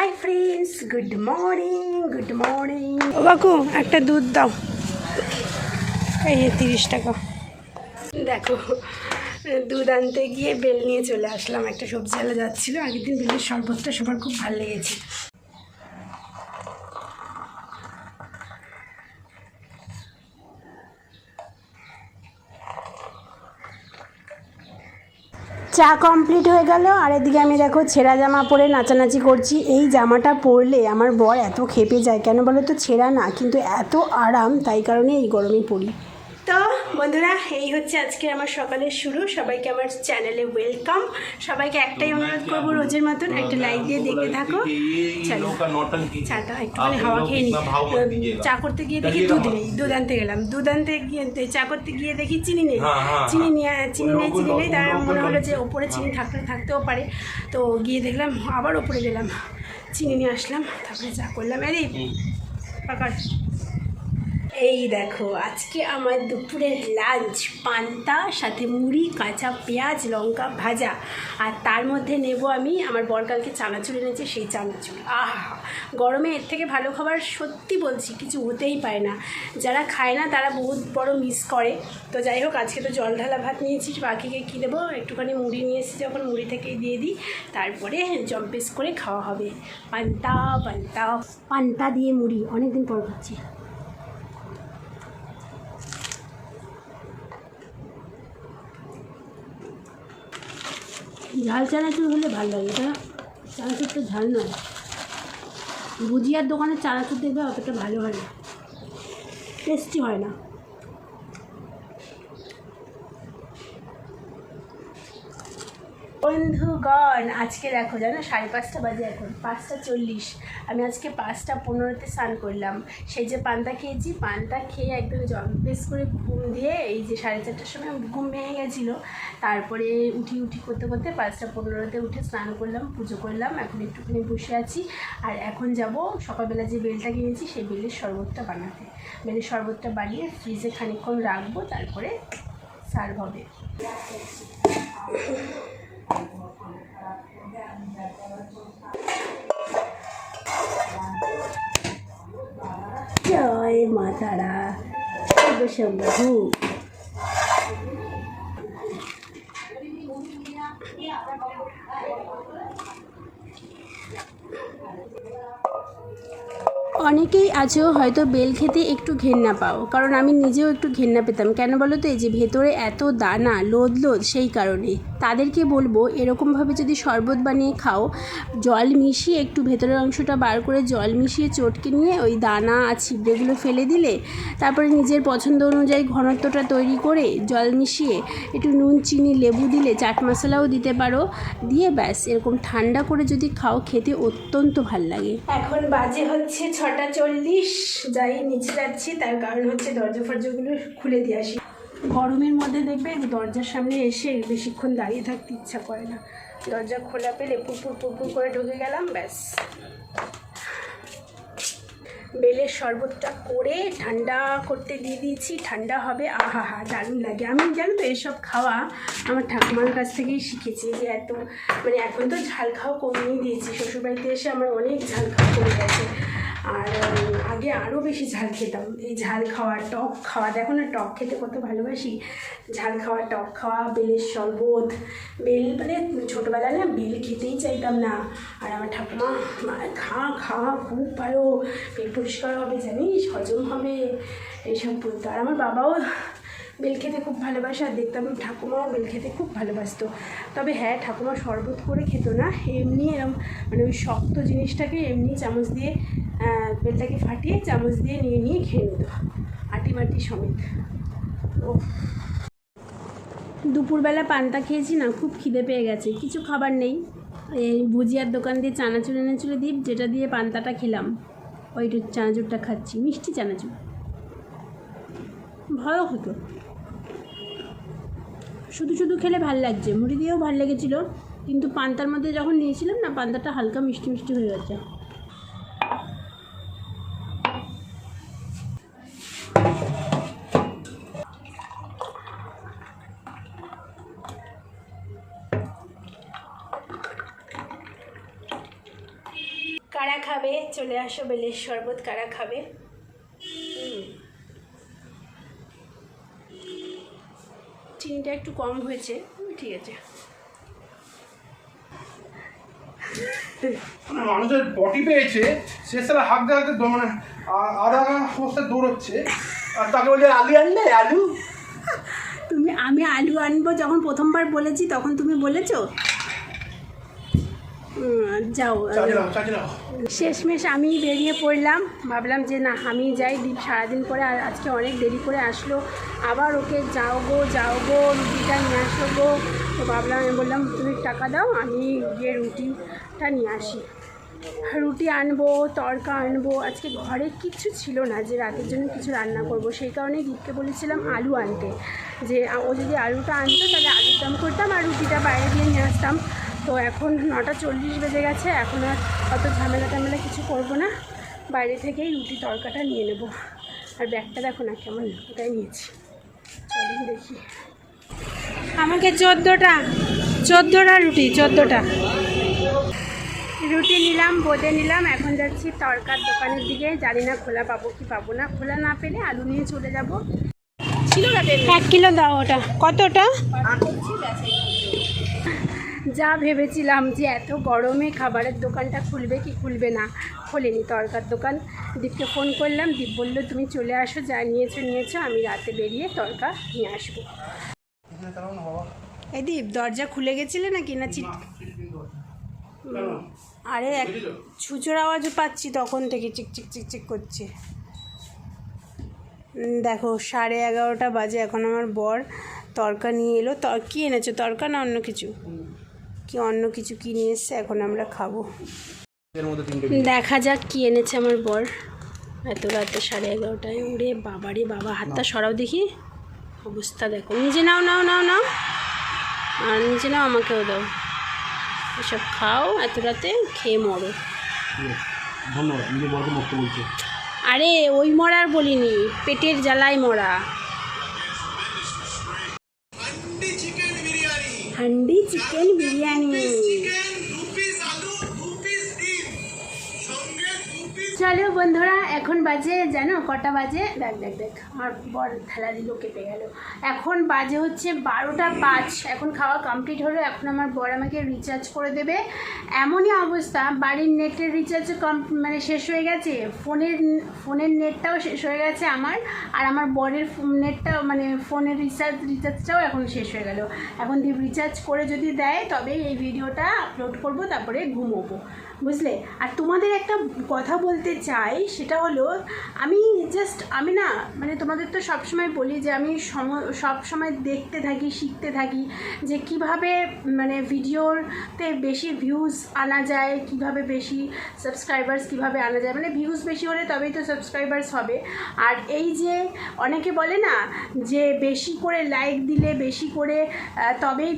Hi friends good morning good morning ও বাকু একটা দুধ দাও। এই যে তিরিশ টাকা। দেখো দুধ আনতে গিয়ে বেল নিয়ে চলে আসলাম। একটা সবজি আলা যাচ্ছিল। আগের দিন বেলের শরবতটা সবার খুব ভালো লেগেছে। চা কমপ্লিট হয়ে গেল। আর এদিকে আমি দেখো ছেঁড়া জামা পরে নাচানাচি করছি। এই জামাটা পরলে আমার বর এত খেপে যায়। কেন বলো তো? ছেঁড়া না, কিন্তু এত আরাম, তাই কারণে এই গরমে পরি। বন্ধুরা এই হচ্ছে আজকে আমার সকালের শুরু। সবাইকে আমার চ্যানেলে ওয়েলকাম। সবাইকে একটাই অনুরোধ করব রোজের মতন একটা লাইক দিয়ে দেখতে থাকো। চলো। চাটা একটুখানি হাওয়া খেয়ে নিই। চা করতে গিয়ে দেখি দুধ নেই দুধ আনতে গেলাম। দুধ আনতে গিয়ে চা করতে গিয়ে দেখি চিনি নেই। হ্যাঁ, হ্যাঁ, চিনি নিয়ে চিনি নেই চিনি নেই তার মনে হলো যে ওপরে চিনি থাকলে থাকতেও পারে। তো গিয়ে দেখলাম আবার ওপরে গেলাম। চিনি নিয়ে আসলাম তারপরে চা করলাম। আরে এই দেখো, আজকে আমার দুপুরের লাঞ্চ পান্তা, সাথে মুড়ি, কাঁচা পেঁয়াজ, লঙ্কা ভাজা। আর তার মধ্যে নেব আমি আমার বরকালকে চানাচুর এনেছে, সেই চানাচুর। আহা, গরমে এর থেকে ভালো খাবার সত্যি বলছি কিছু হতেই পায় না। যারা খায় না, তারা বহুত বড় মিস করে। তো যাই হোক, আজকে তো জল ঢালা ভাত নিয়েছি, বাকিকে কী দেবো? একটুখানি মুড়ি নিয়ে এসেছি যখন, মুড়ি থেকেই দিয়ে দিই। তারপরে জম্পেস করে খাওয়া হবে। পান্তা পান্তা। পান্তা দিয়ে মুড়ি, অনেকদিন পর খাচ্ছি। ঝাল চানাচুর হলে ভালো লাগে, এটা তো ঝাল নয়। ভুজিয়ার দোকানে চানাচুর দেখবে অতটা ভালো হয় না। টেস্টি হয় না। বন্ধুগণ, আজকে দেখো, জানো, সাড়ে পাঁচটা বাজে এখন, পাঁচটা চল্লিশ। আমি আজকে পাঁচটা পনেরোতে স্নান করলাম। সেই যে পান্তা খেয়েছি, পান্তা খেয়ে একদম জল বেশ করে ঘুম দিয়ে, এই যে সাড়ে চারটার সময় ঘুম ভেঙে গেছিল, তারপরে উঠি উঠি করতে করতে পাঁচটা পনেরোতে উঠে স্নান করলাম, পুজো করলাম, এখন একটুখানি বসে আছি। আর এখন যাব সকালবেলা যে বেলটা কিনেছি, সেই বেলের শরবতটা বানাতে। বেলের শরবতটা বানিয়ে ফ্রিজে খানিকক্ষণ রাখব, তারপরে সার্ভ হবে। জয় মা তারা অনেকেই আছো হয়তো বেল খেতে একটু ঘেন্না পাও, কারণ আমি নিজেও একটু ঘেন্না পেতাম। কেন বলো তো, এই যে ভেতরে এত দানা লোদ লোদ সেই কারণে। তাদেরকে বলব, এরকমভাবে যদি শরবত বানিয়ে খাও, জল মিশিয়ে একটু ভেতরের অংশটা বার করে জল মিশিয়ে চটকে নিয়ে ওই দানা আর ফেলে দিলে, তারপরে নিজের পছন্দ অনুযায়ী ঘনত্বটা তৈরি করে জল মিশিয়ে একটু নুন, চিনি, লেবু দিলে চাট মশলাও দিতে পারো। দিয়ে ব্যাস, এরকম ঠান্ডা করে যদি খাও, খেতে অত্যন্ত ভালো লাগে। এখন বাজে হচ্ছে ছটা চল্লিশ, যাই নিচে যাচ্ছি, তার কারণ হচ্ছে দরজা ফরজাগুলো খুলে দিয়ে আসি। গরমের মধ্যে দেখবে দরজার সামনে এসে বেশিক্ষণ দাঁড়িয়ে থাকতে ইচ্ছা করে না। দরজা খোলা পেলে পুরপুর পুরপুর করে ঢুকে গেলাম, ব্যাস। বেলের শরবতটা করে ঠান্ডা করতে দিয়ে দিয়েছি, ঠান্ডা হবে আহা হা দারুণ লাগে। আমি জানো তো এসব খাওয়া আমার ঠাকুমার কাছ থেকেই শিখেছি যে এত মানে এখন তো ঝাল খাওয়া কমিয়ে দিয়েছি। শ্বশুরবাড়িতে এসে আমার অনেক ঝাল খাওয়া কমে গেছে। আর আগে আরও বেশি ঝাল খেতাম। এই ঝাল খাওয়া টক খাওয়া, দেখো না টক খেতে কত ভালোবাসি? ঝাল খাওয়া, টক খাওয়া, বেলের শরবত, বেল মানে ছোটোবেলায় না বেল খেতেই চাইতাম না। আর আমার ঠাকুমা খা খা, খুব ভালো, পেট পরিষ্কার হবে, জানিস, হজম হবে। এইসব বলতো। আর আমার বাবাও বেল খেতে খুব ভালোবাসে আর দেখতাম ঠাকুমাও বেল খেতে খুব ভালোবাসতো। তবে হ্যাঁ ঠাকুমা শরবত করে খেত না, এমনি এরম মানে ওই শক্ত জিনিসটাকে এমনি চামচ দিয়ে বেলটাকে ফাটিয়ে চামচ দিয়ে নিয়ে নিয়ে খেয়ে নিত, আটি মাটি সমেত। ও দুপুরবেলা পান্তা খেয়েছি না, খুব খিদে পেয়ে গেছে, কিছু খাবার নেই। এই ভুজিয়ার দোকান দিয়ে চানাচুর এনেছিল দীপ, যেটা দিয়ে পান্তাটা খেলাম। ওই চানাচুরটা খাচ্ছি, মিষ্টি চানাচুর। ভালো হতো। শুধু শুধু খেলে ভালো লাগছে। মুড়ি দিয়েও ভালো লেগেছিলো। কিন্তু পান্তার মধ্যে যখন নিয়েছিলাম না, পান্তাটা হালকা মিষ্টি মিষ্টি হয়ে গেছে। কারা খাবে? চলে আসো বেলের শরবত কারা খাবে? চিনিটা একটু কম হয়েছে। ঠিক আছে। মানে মানুষের বটি পেয়েছে সে সারা হাঁকতে হাঁকতে মানে আধা অবস্থায় দৌড়চ্ছে। আর তাকে বলছে আলু আনলে আলু? তুমি আমি আলু আনব যখন প্রথমবার বলেছি তখন তুমি বলেছ? যাও শেষমেশ আমি বেরিয়ে পড়লাম। ভাবলাম যে না আমি যাই দীপ সারাদিন পরে আর আজকে অনেক দেরি করে আসলো। আবার ওকে যাও গো যাও গো রুটিটা নিয়ে আসো গো। তো ভাবলাম আমি বললাম তুমি টাকা দাও আমি গিয়ে রুটিটা নিয়ে আসি। রুটি আনব তড়কা আনব আজকে ঘরে কিছু ছিল না যে রাতের জন্য কিছু রান্না করব। সেই কারণে দীপকে বলেছিলাম আলু আনতে। যে ও যদি আলুটা আনতো তাহলে আলুর দাম করতাম আর রুটিটা বাইরে দিয়ে নিয়ে আসতাম। তো এখন নটা চল্লিশ বেজে গেছে এখন আর অত ঝামেলা টামেলা কিছু করব না। বাইরে থেকেই রুটি তরকাটা নিয়ে নেব। আর ব্যাগটা দেখো না কেমন ওটাই নিয়েছি। চলুন দেখি। আমাকে চোদ্দোটা চোদ্দোটা রুটি চোদ্দোটা। রুটি নিলাম বোঁদে নিলাম এখন যাচ্ছি তরকার দোকানের দিকে। জানি না খোলা পাবো কি পাবো না। খোলা না পেলে আলু নিয়ে চলে যাব। ছিল এক কিলো দাও ওটা। কতটা? যা ভেবেছিলাম যে এত গরমে খাবারের দোকানটা খুলবে কি খুলবে না খোলেনি। তরকার দোকান। দীপকে ফোন করলাম। দীপ বলল তুমি চলে আসো যা নিয়েছো নিয়েছো আমি রাতে বেরিয়ে তরকা নিয়ে আসব। এই দীপ দরজা খুলে গেছিলে নাকি না চিট আরে এক ছুচোর আওয়াজও পাচ্ছি তখন থেকে চিক চিক চিক চিক করছে। দেখো সাড়ে এগারোটা বাজে এখন আমার বর তরকা নিয়ে এলো। তর কী এনেছো তরকা না অন্য কিছু? কি অন্য কিছু কি নিয়ে এসছে এখন আমরা খাব। দেখা যাক কি এনেছে আমার বর। এত রাতে সাড়ে এগারোটায় উড়ে বাবারে বাবা হাতটা সরাও দেখি। অবস্থা দেখো নিজে নাও নাও নাও নাও। আর নিজে নাও আমাকেও দাও। এসব খাও এত রাতে খেয়ে মরো। ধন্যবাদ আরে ওই মরার বলিনি পেটের জ্বালায় মরা। മണ്ടി ചിക്കൻ ബിരിയാണി চলো বন্ধুরা, এখন বাজে, জানো, কটা বাজে? দেখ দেখ দেখ, আমার বর থালা দিল কেটে গেল। এখন বাজে হচ্ছে বারোটা পাঁচ। এখন খাওয়া কমপ্লিট হলো, এখন আমার বর আমাকে রিচার্জ করে দেবে। এমনই অবস্থা, বাড়ির নেটের রিচার্জও কম মানে শেষ হয়ে গেছে, ফোনের ফোনের নেটটাও শেষ হয়ে গেছে আমার, আর আমার বরের নেটটাও মানে ফোনের রিচার্জ রিচার্জটাও এখন শেষ হয়ে গেল। এখন দিয়ে রিচার্জ করে যদি দেয়, তবে এই ভিডিওটা আপলোড করব, তারপরে ঘুমোবো। বুঝলে? আর তোমাদের একটা কথা বলতে চাই সেটা হলো, আমি জাস্ট আমি না মানে তোমাদের তো সবসময় বলি যে আমি সম, সবসময় দেখতে থাকি, শিখতে থাকি যে কীভাবে মানে ভিডিওতে বেশি ভিউজ আনা যায়, কীভাবে বেশি সাবস্ক্রাইবার্স কীভাবে আনা যায় মানে ভিউজ বেশি হলে তবেই তো সাবস্ক্রাইবার্স হবে। আর এই যে অনেকে বলে না যে বেশি করে লাইক দিলে বেশি করে তবেই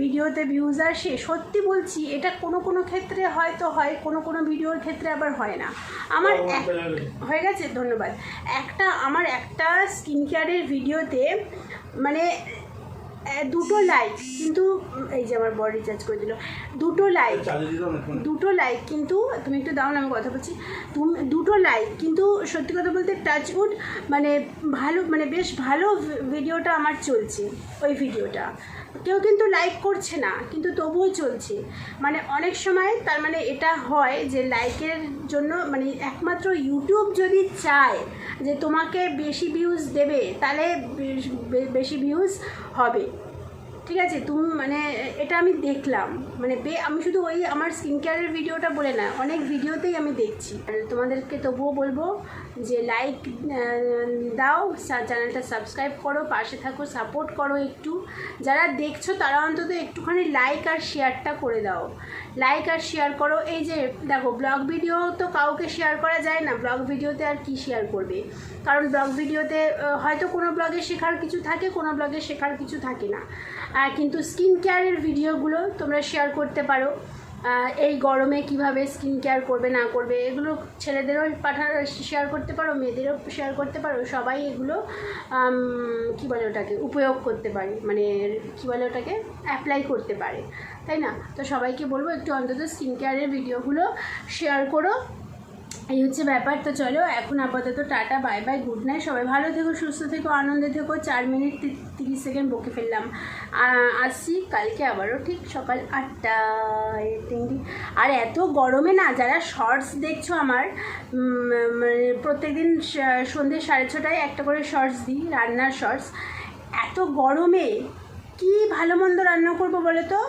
ভিডিওতে ভিউজ আসে, সত্যি বলছি এটা কোনো কোনো ক্ষেত্রে হয়তো হয়, কোনো কোনো ভিডিওর ক্ষেত্রে আবার হয় না। আমার হয়ে গেছে ধন্যবাদ। একটা আমার একটা স্কিন কেয়ারের ভিডিওতে মানে দুটো লাইক কিন্তু এই যে আমার বডি রিচার্জ করে দিল দুটো লাইক দুটো লাইক কিন্তু তুমি একটু দাও না আমি কথা বলছি। তুমি দুটো লাইক কিন্তু সত্যি কথা বলতে টাচউড মানে ভালো মানে বেশ ভালো ভিডিওটা আমার চলছে ওই ভিডিওটা কেউ কিন্তু লাইক করছে না, কিন্তু তবুও চলছে। মানে অনেক সময় তার মানে এটা হয় যে লাইকের জন্য মানে একমাত্র ইউটিউব যদি চায় যে তোমাকে বেশি ভিউজ দেবে, তাহলে বেশ- ভিউজ হবে। ঠিক আছে, তুমি মানে এটা আমি দেখলাম। মানে বে, আমি শুধু ওই আমার স্কিন কেয়ারের ভিডিওটা বলে না, অনেক ভিডিওতেই আমি দেখছি। আর তোমাদেরকে তবুও বলব যে লাইক দাও চ্যানেলটা সাবস্ক্রাইব করো, পাশে থাকো সাপোর্ট করো একটু। যারা দেখছ, তারা অন্তত একটুখানি লাইক আর শেয়ারটা করে দাও। লাইক আর শেয়ার করো, এই যে, দেখো ব্লগ ভিডিও তো কাউকে শেয়ার করা যায় না ব্লগ ভিডিওতে আর কি শেয়ার করবে? কারণ ব্লগ ভিডিওতে হয়তো কোনো ব্লগে শেখার কিছু থাকে, কোনো ব্লগে শেখার কিছু থাকে না। কিন্তু স্কিন কেয়ারের ভিডিওগুলো তোমরা শেয়ার করতে পারো। এই গরমে কীভাবে স্কিন কেয়ার করবে, না করবে, এগুলো ছেলেদেরও পাঠার শেয়ার করতে পারো, মেয়েদেরও শেয়ার করতে পারো। সবাই এগুলো কি বলে ওটাকে, উপয়োগ করতে পারে মানে কি বলে ওটাকে অ্যাপ্লাই করতে পারে। তাই না? তো সবাইকে বলব, একটু অন্তত স্কিন কেয়ারের ভিডিওগুলো শেয়ার করো। এই হচ্ছে ব্যাপার। তো চলো, এখন আপাতত tata, bye bye, good night. সবাই ভালো থেকো, সুস্থ থেকো, আনন্দে থেকো। চার মিনিট তিরিশ সেকেন্ড বকে ফেললাম। আসছি কালকে আবারও ঠিক সকাল আটটায়। আর এত গরমে না, যারা শর্টস দেখছ আমার মানে প্রত্যেকদিন সন্ধ্যে সাড়ে ছটায় একটা করে শর্টস দিই, রান্নার শর্টস এত গরমে কি ভালো মন্দ রান্না করব বলো তো?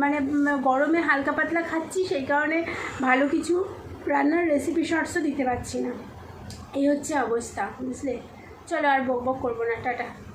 মানে গরমে হালকা পাতলা খাচ্ছি, সেই কারণে ভালো কিছু রান্নার রেসিপি শর্টসও দিতে পারছি না। এই হচ্ছে অবস্থা, বুঝলে? চলো আর বক বক করব না, টাটা।